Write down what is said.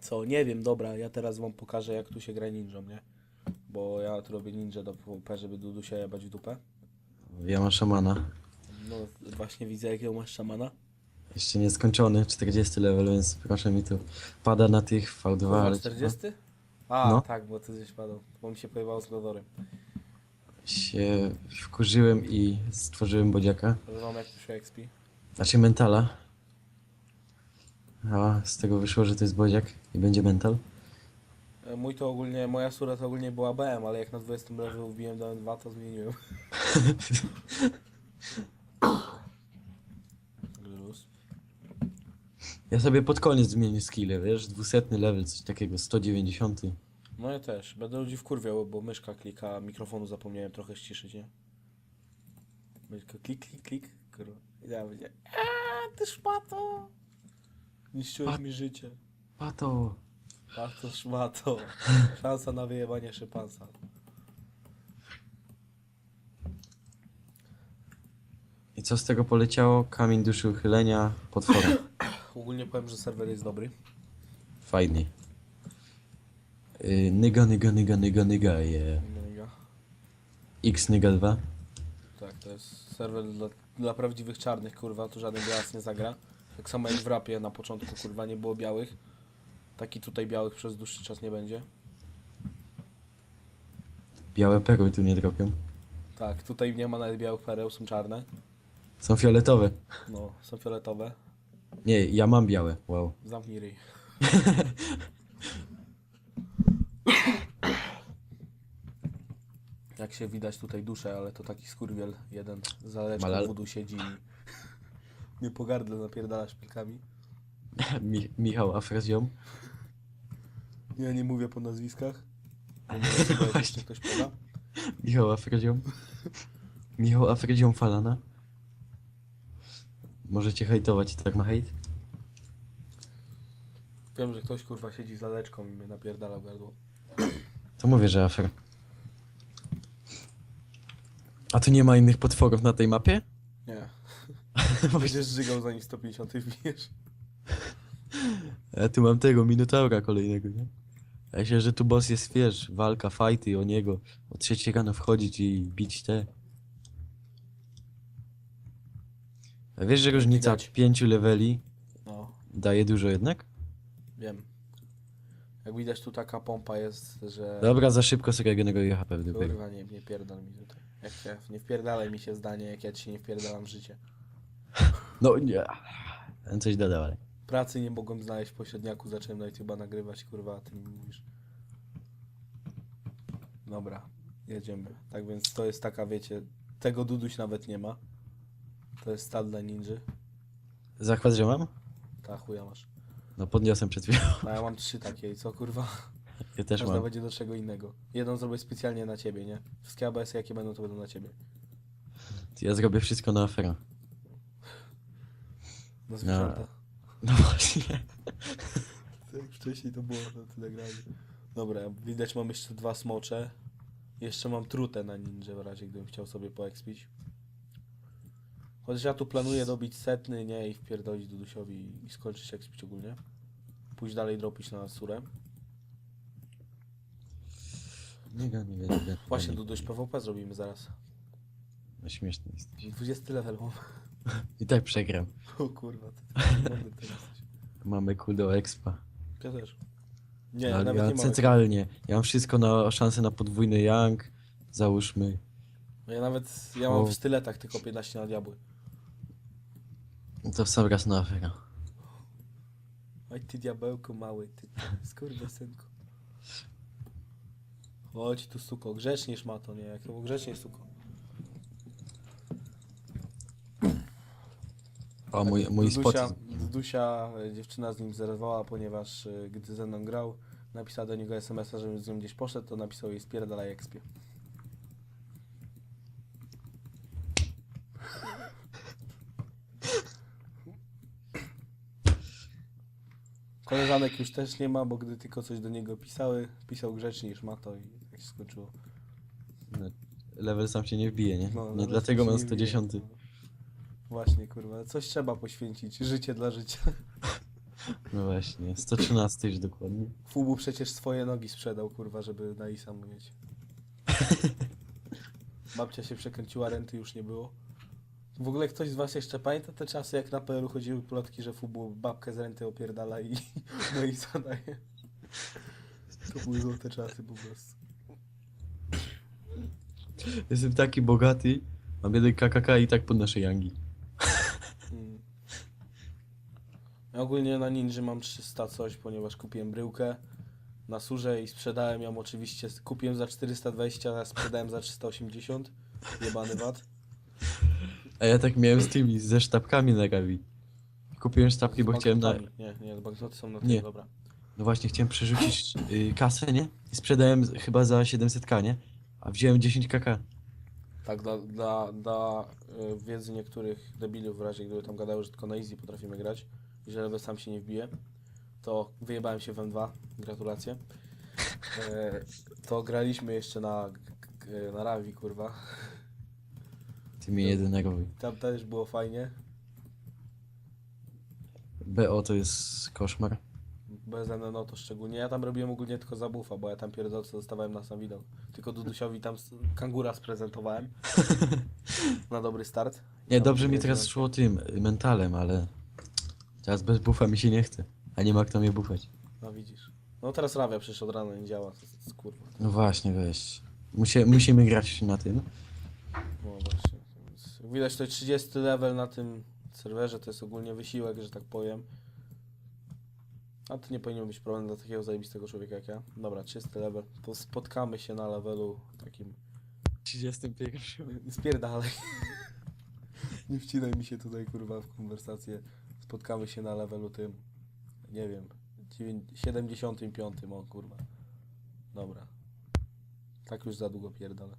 Co? Nie wiem, dobra, ja teraz wam pokażę jak tu się gra ninją, nie? Bo ja tu robię ninja do PvP, żeby Dudu się jebać w dupę. Ja mam szamana. No właśnie widzę jakiego masz szamana. Jeszcze nieskończony, 40 level, więc proszę mi tu pada na tych V2, Kurwa, ale 40? A, No. tak, bo ty gdzieś padał. Bo mi się pojebało z lodorem. się wkurzyłem i stworzyłem bodziaka. Rozumiem jak tu się XP. Znaczy mentala. A z tego wyszło, że to jest bodziak i będzie mental. E, Mój to ogólnie, moja sura to ogólnie była BM, ale jak na 20 levelu wbiłem do M2 to zmieniłem. Luz. Ja sobie pod koniec zmienię skille, wiesz, 200 level, coś takiego, 190. No ja też. Będę ludzi wkurwiał, bo myszka klika, mikrofonu zapomniałem trochę ściszyć, nie? Myszka klik, klik, klik. Kurwa. I ja będzie. Eee, ty szmato! Niszczyłeś mi życie. Pato! Pato szmato. Szansa na wyjebanie szypansa. I co z tego poleciało? Kamień duszy uchylenia, potwora. Ogólnie powiem, że serwer jest dobry. Fajny. Yy, nyga, nyga, nyga, nyga, nyga, yeah. Mega. X nyga 2. Tak, to jest serwer dla, dla prawdziwych czarnych, kurwa, tu żaden białas nie zagra. Tak samo jak w rapie na początku, kurwa, nie było białych. Taki tutaj białych przez dłuższy czas nie będzie. Białe perły tu nie dropią. Tak, tutaj nie ma nawet białych pereł, są czarne. Są fioletowe. No, są fioletowe. Nie, ja mam białe, wow. Zamknij ryj. Jak się widać tutaj duszę, ale to taki skurwiel jeden leczką Malal- wudu siedzi i nie pogardle napierdala szpilkami. Mi Michał Afrazjom. Ja nie mówię po nazwiskach. bo nie wiem, czy jeszcze ktoś poda. Michał Afrazjom. Michał Afrazjom Falana. Możecie hejtować tak ma hejt? Wiem, że ktoś kurwa siedzi za leczką i mnie napierdala w gardło. To mówię, że afer. A tu nie ma innych potworów na tej mapie? Nie. Będziesz żygał zanim 150 wbijesz. Ja tu mam tego, Minotaura kolejnego, nie? Ja myślę, że tu boss jest, wiesz, walka, fighty o niego. O trzeciej rano wchodzić i bić te. A wiesz, że różnica Widać. pięciu leveli No, daje dużo jednak? wiem. Jak widać tu taka pompa jest, że... Dobra, za szybko sobie generuję HP w dopiero. Kurwa, nie, nie pierdol mi tutaj. Jak się, nie wpierdalaj mi się zdanie, jak ja ci się nie wpierdalam w życie. No nie. Coś dodał, ale. Pracy nie mogłem znaleźć w pośredniaku, zacząłem na YouTube'a nagrywać, kurwa, a ty mi mówisz. Dobra, jedziemy. Tak więc to jest taka, wiecie, tego Duduś nawet nie ma. To jest stat dla ninży. Zachwyt, że mam? Ta chuja masz. No podniosłem przed chwilą. No ja mam trzy takie i co kurwa? Ja też Każda mam. będzie do czego innego. Jedną zrobię specjalnie na ciebie, nie? Wszystkie ABS jakie będą, to będą na ciebie. Ja zrobię wszystko na afera. Na zwierzęta. No właśnie. Tak jak wcześniej to było na tyle granie. Dobra, widać mam jeszcze dwa smocze. Jeszcze mam trutę na ninja w razie gdybym chciał sobie poekspić. Chociaż ja tu planuję dobić setny, nie? I wpierdolić Dudusiowi i skończyć ekspić ogólnie. Pójść dalej dropić na surę. Nie ga, nie ga, nie ga. Właśnie Duduś PvP zrobimy zaraz. No śmieszny jest. 20 level mam. I tak przegram. O kurwa, ty taki mądry to jesteś. Mamy cool do expa. Ja też. Nie, Ale nawet ja nie mam. centralnie. Ja mam wszystko na szansę na podwójny young. Załóżmy. Ja nawet, ja mam O. w styletach tylko 15 na diabły. To w sam raz na afera. Oj ty diabełku mały, ty, skurwysynku. Chodź tu suko, grzecznie szmato, nie? Jak to grzecznie suko. O, mój, mój spot. Dusia, Dusia, e, dziewczyna z nim zerwała, ponieważ e, gdy ze mną grał, napisała do niego SMS-a, żebym z nią gdzieś poszedł, to napisał jej spierdalaj ekspie. Koleżanek już też nie ma, bo gdy tylko coś do niego pisały, pisał grzecznie niż ma to i tak się skończyło. Level sam się nie wbije, nie? No, nie dlatego się mam nie wbije, 110. no. Właśnie, kurwa, coś trzeba poświęcić, życie dla życia. No właśnie, 113 już dokładnie. Fubu przecież swoje nogi sprzedał, kurwa, żeby na Isa mu mieć. Babcia się przekręciła, renty już nie było. W ogóle ktoś z was jeszcze pamięta te czasy, jak na PL-u chodziły plotki, że Fubu babkę z renty opierdala i na Isa daje? To były złote czasy po prostu. Jestem taki bogaty, mam jeden KKK i tak podnoszę Yangi. Mm. Ja ogólnie na Ninja mam 300 coś, ponieważ kupiłem bryłkę na surze i sprzedałem ją oczywiście, kupiłem za 420, a sprzedałem za 380. Jebany VAT. A ja tak miałem z tymi, ze sztabkami na Gavi. Kupiłem sztabki, bo chciałem na... banknotami. Nie, nie, banknoty są na Nie. tym, dobra. No właśnie, chciałem przerzucić y, kasę, nie? I sprzedałem z- chyba za 700k, nie? A wziąłem 10 kk. Tak, dla, dla, dla y, wiedzy niektórych debilów w razie gdyby tam gadały, że tylko na easy potrafimy grać i że sam się nie wbije, to wyjebałem się w M2, gratulacje. E, to graliśmy jeszcze na, na Ravi, kurwa. Ty mnie jedynego. Tam też było fajnie. BO to jest koszmar. Bez NNO to szczególnie. Ja tam robiłem ogólnie tylko za buffa, bo ja tam pierdolce dostawałem na sam widok. Tylko Dudusiowi tam kangura sprezentowałem. na dobry start. Nie, dobrze mi teraz szło tym, mentalem, ale... Teraz bez buffa mi się nie chce. A nie ma kto mnie bufać. No widzisz. No teraz Rawia przecież od rana nie działa, to jest kurwa. No właśnie, weź. Musie, musimy grać na tym. No właśnie. Więc widać to 30 level na tym serwerze, to jest ogólnie wysiłek, że tak powiem. A to nie powinien być problem dla takiego zajebistego człowieka jak ja. Dobra, 30 level. To spotkamy się na levelu takim 31. Spierdalaj. Nie wcinaj mi się tutaj kurwa w konwersację. Spotkamy się na levelu tym. Nie wiem. dziewię- 75 o kurwa. Dobra. Tak już za długo pierdolę.